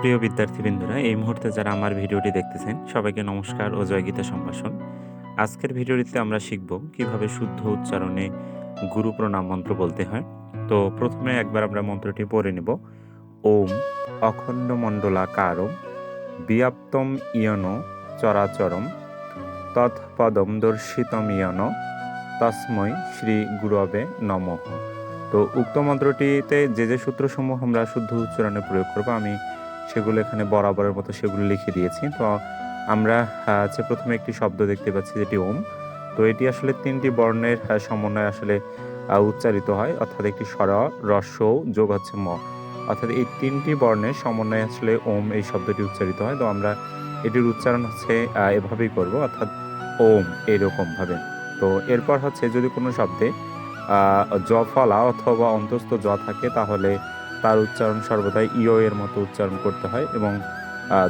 প্রিয় বিদ্যার্থীবৃন্দরা, এই মুহূর্তে যারা আমার ভিডিওটি দেখতেছেন, সবাইকে নমস্কার ও জয়গীতা সম্ভাষণ। আজকের ভিডিওটিতে আমরা শিখব কীভাবে শুদ্ধ উচ্চারণে গুরু প্রণাম মন্ত্র বলতে হয়। তো প্রথমে একবার আমরা মন্ত্রটি পড়ে নেব। ওম অখণ্ড মণ্ডলাকারম বিয়াপ্তম ইয়ন চরাচরম তৎপদম দর্শিতম ইয়ন তস্মৈ শ্রী গুরবে নমঃ। তো উক্ত মন্ত্রটিতে যে যে সূত্রসমূহ আমরা শুদ্ধ উচ্চারণে প্রয়োগ করব, আমি সেগুলো এখানে বরাবরের মতো সেগুলো লিখে দিয়েছি। তো আমরা হচ্ছে প্রথমে একটি শব্দ দেখতে পাচ্ছি যেটি ওম, তো এটি আসলে তিনটি বর্ণের সমন্বয়ে আসলে উচ্চারিত হয়। অর্থাৎ একটি স্বর, রস্য, যোগ হচ্ছে ম। অর্থাৎ এই তিনটি বর্ণের সমন্বয়ে আসলে ওম এই শব্দটি উচ্চারিত হয়। তো আমরা এটির উচ্চারণ হচ্ছে এভাবেই করব। অর্থাৎ ওম এরকম ভাবে তো এরপর হচ্ছে যদি কোনো শব্দে জ ফলা অথবা অন্তস্থ জ থাকে, তাহলে তার উচ্চারণ সর্বদাই ইও এর মতো উচ্চারণ করতে হয় এবং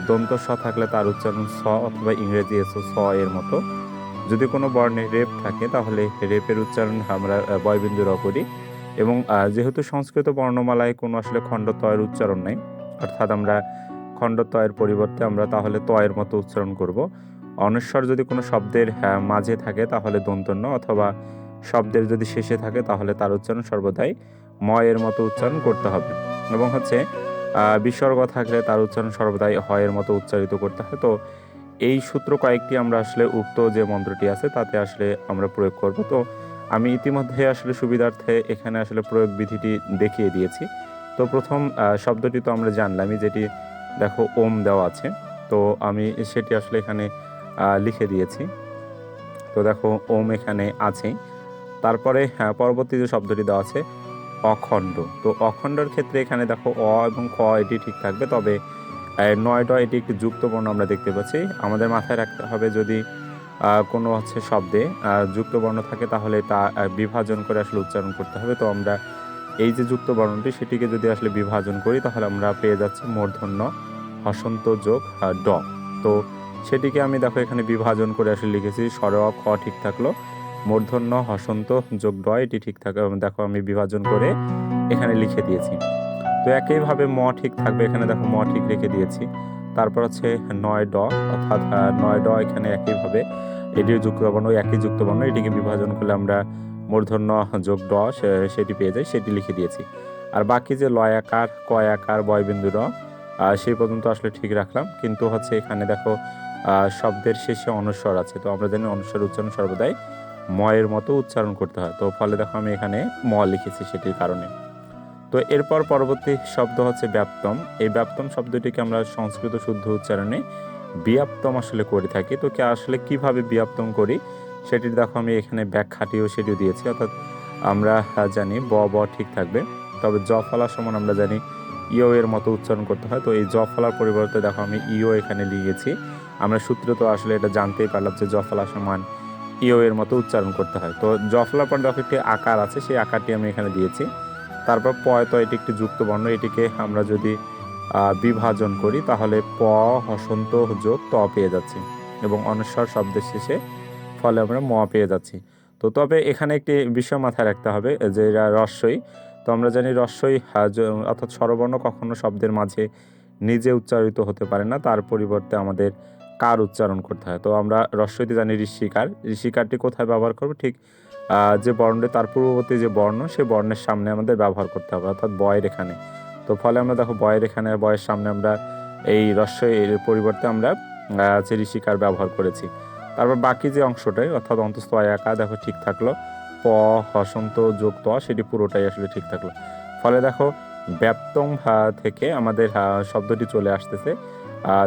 দন্ত স থাকলে তার উচ্চারণ স অথবা ইংরেজি এসো স এর মতো। যদি কোনো বর্ণে রেপ থাকে তাহলে রেপের উচ্চারণ আমরা আহ, বয়বিন্দু র করি এবং যেহেতু সংস্কৃত বর্ণমালায় কোনো আসলে খণ্ড খণ্ডতয়ের উচ্চারণ নেই অর্থাৎ আমরা খণ্ডতয়ের পরিবর্তে আমরা তাহলে তয়ের মতো উচ্চারণ করব। অনস্বর যদি কোনো শব্দের মাঝে থাকে তাহলে দন্তন্য অথবা শব্দের যদি শেষে থাকে তাহলে তার উচ্চারণ সর্বদাই ম এর মতো উচ্চারণ করতে হবে। এবং হচ্ছে বিসর্গ থাকলে তার উচ্চারণ সর্বদাই হয়ের মতো উচ্চারিত করতে হয়। তো এই সূত্র কয়েকটি আমরা আসলে উক্ত যে মন্ত্রটি আছে তাতে আসলে আমরা প্রয়োগ করব। তো আমি ইতিমধ্যে আসলে সুবিধার্থে এখানে আসলে প্রয়োগ বিধিটি দেখিয়ে দিয়েছি। তো প্রথম শব্দটি তো আমরা জানলামই যেটি দেখো ওম দেওয়া আছে। তো আমি সেটি আসলে এখানে লিখে দিয়েছি। তো দেখো ওম এখানে আছেই তারপরে হ্যাঁ, পরবর্তী যে শব্দটি দেওয়া আছে অখণ্ড। তো অখণ্ডর ক্ষেত্রে এখানে দেখো অ এবং ক এটি ঠিক থাকবে, তবে নয়টা এটি একটি যুক্ত বর্ণ আমরা দেখতে পাচ্ছি। আমাদের মাথায় রাখতে হবে যদি কোনো হচ্ছে শব্দে যুক্ত বর্ণ থাকে তাহলে তা বিভাজন করে আসলে উচ্চারণ করতে হবে। তো আমরা এই যে যুক্ত বর্ণটি সেটিকে যদি আসলে বিভাজন করি তাহলে আমরা পেয়ে যাচ্ছি মূর্ধন্য, হসন্ত যোগ ড। তো সেটিকে আমি দেখো এখানে বিভাজন করে আসলে লিখেছি। স্বর খ ঠিক থাকল। মূর্ধন্য, হসন্ত যোগ ড এটি ঠিক থাকে। দেখো আমি বিভাজন করে এখানে লিখে দিয়েছি। তো একইভাবে ম ঠিক থাকবে, এখানে দেখো ম ঠিক রেখে দিয়েছি। তারপর হচ্ছে নয় ড, অর্থাৎ নয় ড এখানে একইভাবে, এটিও যুক্ত বর্ণ একই যুক্ত বর্ণ এটিকে বিভাজন করলে আমরা মূর্ধন্য, যোগ ড সেটি পেয়ে যাই, সেটি লিখে দিয়েছি। আর বাকি যে লয় আকার কয় আকার, বয়বিন্দু র সেই পর্যন্ত আসলে ঠিক রাখলাম। কিন্তু হচ্ছে এখানে দেখো শব্দের শেষে অনুস্বর আছে। তো আমরা জানি অনুস্বর, উচ্চারণ সর্বদাই ময়ের মতো উচ্চারণ করতে হয়। তো ফলে দেখো আমি এখানে ম লিখেছি সেটির কারণে। তো এরপর পরবর্তী শব্দ হচ্ছে ব্যাপ্তম। এই ব্যাপ্তম শব্দটিকে আমরা সংস্কৃত শুদ্ধ উচ্চারণে বিয়াপ্তম আসলে করে থাকি। তো কে আসলে কীভাবে বিয়াপ্তম করি সেটির দেখো আমি এখানে ব্যাখ্যাটিও সেটিও দিয়েছি। অর্থাৎ আমরা জানি ব ব ঠিক থাকবে। তবে জ ফলার সমান আমরা জানি ইও এর মতো উচ্চারণ করতে হয়। তো এই জ ফলার পরিবর্তে দেখো আমি ইও এখানে লিখেছি। আমরা সূত্র তো আসলে এটা জানতেই পারলাম যে জ ফলা সমান ইও এর মতো উচ্চারণ করতে হয়। তো জফলা ফলার একটি আকার আছে, সেই আকারটি আমি এখানে দিয়েছি। তারপর পয় তো এটি একটি যুক্ত বর্ণ। এটিকে আমরা যদি বিভাজন করি, তাহলে প, হসন্ত যোগ ত পেয়ে যাচ্ছি এবং অনস্বর শব্দের শেষে ফলে আমরা ম পেয়ে যাচ্ছি। তো তবে এখানে একটি বিষয় মাথায় রাখতে হবে, যে রস্যই। তো আমরা জানি রস্যই অর্থাৎ স্বরবর্ণ কখনো শব্দের মাঝে নিজে উচ্চারিত হতে পারে না। তার পরিবর্তে আমাদের কার উচ্চারণ করতে হয়? তো আমরা রস্যইতে জানি ঋষিকার। ঋষিকারটি কোথায় ব্যবহার করব? ঠিক যে বর্ণটি তার পূর্ববর্তী যে বর্ণ সেই বর্ণের সামনে আমাদের ব্যবহার করতে হবে, অর্থাৎ বয়ের এখানে। তো ফলে আমরা দেখো বয়ের এখানে, বয়ের সামনে আমরা এই রস্যই এর পরিবর্তে আমরা যে ঋষিকার ব্যবহার করেছি। তারপর বাকি যে অংশটাই, অর্থাৎ অন্তস্থ আঁকা দেখো ঠিক থাকল। প হসন্ত যোগ ত, সেটি পুরোটাই আসলে ঠিক থাকল। ফলে দেখো ব্যাপ্তম থেকে আমাদের শব্দটি চলে আসতেছে।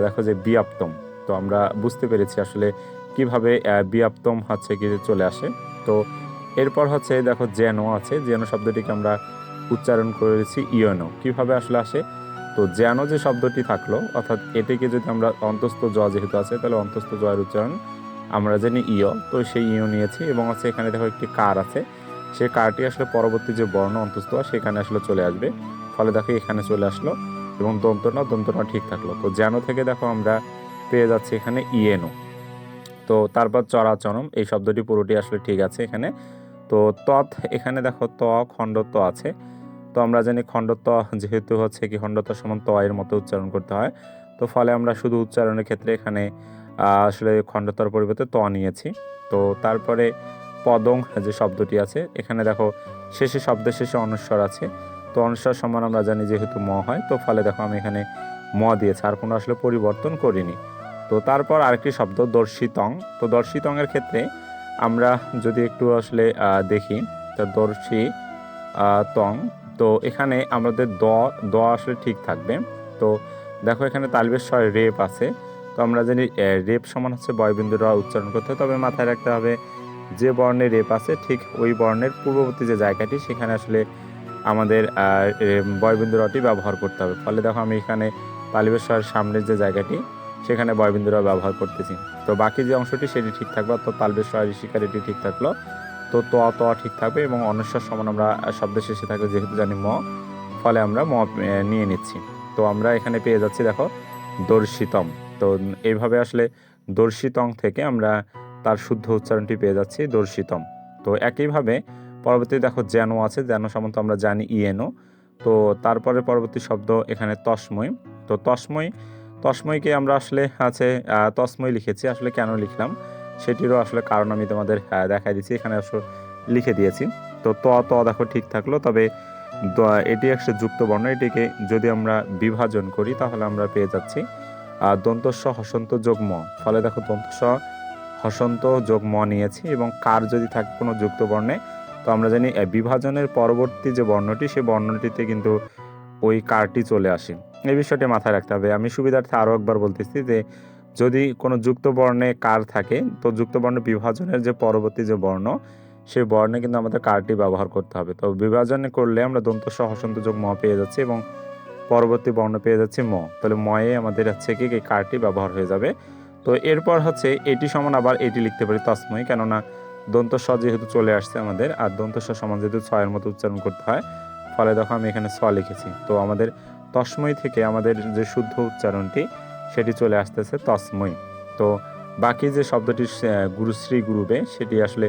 দেখো যে বিয়াপ্তম। তো আমরা বুঝতে পেরেছি আসলে কীভাবে বিয়াপ্তম হচ্ছে কি চলে আসে। তো এরপর হচ্ছে দেখো জেনো আছে। জেনো শব্দটিকে আমরা উচ্চারণ করেছি ইয়নো। কীভাবে আসলে আসে? তো জ্যানো যে শব্দটি থাকল, অর্থাৎ এটিকে যদি আমরা অন্তস্থ জ যেহেতু আছে, তাহলে অন্তস্থ জয়ের উচ্চারণ আমরা জানি ইয়। তো সেই ইয় নিয়েছি এবং হচ্ছে এখানে দেখো একটি কার আছে। সেই কারটি আসলে পরবর্তী যে বর্ণ অন্তস্থ, সেখানে আসলে চলে আসবে। ফলে দেখো এখানে চলে আসলো এবং দন্তনা দন্তনা ঠিক থাকল। তো জ্যানো থেকে দেখো আমরা পেয়ে যাচ্ছি এখানে ইয়েনো তো তারপর চরাচরম, এই শব্দটি পুরোটি আসলে ঠিক আছে এখানে। তো তৎ, এখানে দেখো ত খণ্ডত্ব আছে। তো আমরা জানি খণ্ডত্ব যেহেতু হচ্ছে কি খণ্ডত্ব সমান ত এর মতো উচ্চারণ করতে হয়। তো ফলে আমরা শুধু উচ্চারণের ক্ষেত্রে এখানে আসলে খণ্ডতর পরিবর্তে ত নিয়েছি। তো তারপরে পদং যে শব্দটি আছে, এখানে দেখো শেষে শব্দের শেষে অনুস্বর আছে। তো অনুস্বর সমান আমরা জানি যেহেতু ম হয়, তো ফলে দেখো আমি এখানে ম দিয়েছি, আর কোনো আসলে পরিবর্তন করিনি। তো তারপর আরেকটি শব্দ, দর্শিতং। তো দর্শিতং এর ক্ষেত্রে আমরা যদি একটু আসলে দেখি, তো দর্শি তং তো এখানে আমাদের দ দ আসলে ঠিক থাকবে। তো দেখো এখানে তালবের রেপ আছে। তো আমরা জানি রেপ সমান হচ্ছে বয়বিন্দুরা উচ্চারণ করতে তবে মাথায় রাখতে হবে যে বর্ণে রেপ আছে, ঠিক ওই বর্ণের পূর্ববর্তী যে জায়গাটি, সেখানে আসলে আমাদের বয়বিন্দু রটি ব্যবহার করতে হবে। ফলে দেখো আমি এখানে তালিবের সামনের যে জায়গাটি সেখানে বয়বিন্দুরা ব্যবহার করতেছি। তো বাকি যে অংশটি সেটি ঠিক থাকবে অর্থাৎ তালবের শিকার এটি ঠিক থাকল। তো ত ত ঠিক থাকবে এবং অনস্বর সমান আমরা শব্দের শেষে থাকলে যেহেতু জানি ম, ফলে আমরা ম নিয়ে নিচ্ছি। তো আমরা এখানে পেয়ে যাচ্ছি, দেখো, দর্শিতম। তো এইভাবে আসলে দর্শিতং থেকে আমরা তার শুদ্ধ উচ্চারণটি পেয়ে যাচ্ছি, দর্শিতম। তো একইভাবে পরবর্তী দেখো জ্যানো আছে জ্যানো সম্বন্ধে আমরা জানি ইয়েনো। তো তারপরে পরবর্তী শব্দ এখানে তসময়। তো তসময় তসময়কে আমরা আসলে আছে তসময় লিখেছি, আসলে কেন লিখলাম সেটিরও আসলে কারণ আমি তোমাদের দেখাই দিচ্ছি, এখানে আসলে লিখে দিয়েছি। তো ত ত দেখো ঠিক থাকল, তবে এটি একটা যুক্ত বর্ণ এটিকে যদি আমরা বিভাজন করি তাহলে আমরা পেয়ে যাচ্ছি দন্তস্ব হসন্ত যোগ ম। ফলে দেখো দন্তস্ব হসন্ত যোগ ম নিয়েছি এবং কার যদি থাকে কোনো যুক্ত বর্ণে তো আমরা জানি বিভাজনের পরবর্তী যে বর্ণটি সেই বর্ণটিতে কিন্তু ওই কারটি চলে আসে। এই বিষয়টি মাথায় রাখতে হবে। আমি সুবিধার্থে আরও একবার বলতেছি যে, যদি কোনো যুক্ত বর্ণে কার থাকে, তো যুক্ত বর্ণ বিভাজনের যে পরবর্তী যে বর্ণ, সেই বর্ণে কিন্তু আমাদের কারটি ব্যবহার করতে হবে। তো বিভাজন করলে আমরা দন্ত হসন্ত যোগ ম পেয়ে যাচ্ছি এবং পরবর্তী বর্ণ পেয়ে যাচ্ছি ম। তাহলে ময়ে আমাদের হচ্ছে কি এই কারটি ব্যবহার হয়ে যাবে। তো এরপর হচ্ছে এটি সমান আবার এটি লিখতে পারি তসময়, কেননা দন্ত স যেহেতু চলে আসছে আমাদের, আর দন্ত স সমান যেহেতু ছয়ের মতো উচ্চারণ করতে হয়, ফলে দেখো আমি এখানে স লিখেছি। তো আমাদের তসময় থেকে আমাদের যে শুদ্ধ উচ্চারণটি, সেটি চলে আসতেছে তসময়। তো বাকি যে শব্দটি গুরুশ্রী গুরুবে, সেটি আসলে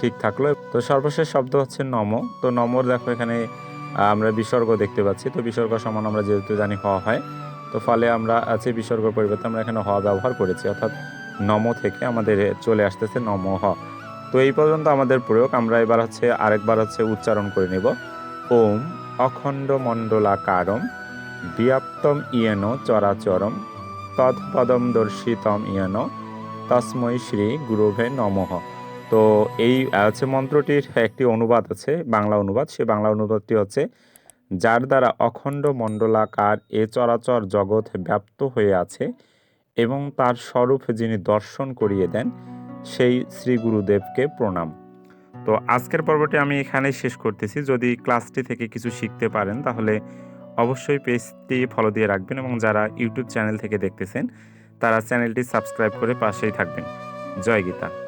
ঠিক থাকল। তো সর্বশেষ শব্দ হচ্ছে নম। তো নমর দেখো এখানে আমরা বিসর্গ দেখতে পাচ্ছি। তো বিসর্গ সমান আমরা যেহেতু জানি হ হয়, তো ফলে আমরা আছে বিসর্গ পরিবর্তে আমরা এখানে হ ব্যবহার করেছি। অর্থাৎ নম থেকে আমাদের চলে আসতেছে নম হ। তো এই পর্যন্ত আমাদের প্রয়োগ। আমরা এবার হচ্ছে আরেকবার হচ্ছে উচ্চারণ করে নেব। ওম অখণ্ড মণ্ডলাকারম ব্যাপ্তম ইয়েন চরাচরম, তৎপদম দর্শিতম ইয়েন, তস্মৈ শ্রী গুরুভে নমঃ। তো এই হচ্ছে মন্ত্রটির একটি অনুবাদ আছে, বাংলা অনুবাদ। সে বাংলা অনুবাদটি হচ্ছে, যার দ্বারা অখণ্ড মণ্ডলাকার এ চরাচর জগৎ ব্যাপ্ত হয়ে আছে এবং তার স্বরূপ যিনি দর্শন করিয়ে দেন, সেই শ্রী গুরুদেবকে প্রণাম। তো আজকের পর্বটি আমি এখানেই শেষ করতেছি। যদি ক্লাসটি থেকে কিছু শিখতে পারেন, তাহলে অবশ্যই পেজটি ফলো দিয়ে রাখবেন এবং যারা ইউটিউব চ্যানেল থেকে দেখতেছেন, তারা চ্যানেলটি সাবস্ক্রাইব করে পাশেই থাকবেন। জয় গীতা।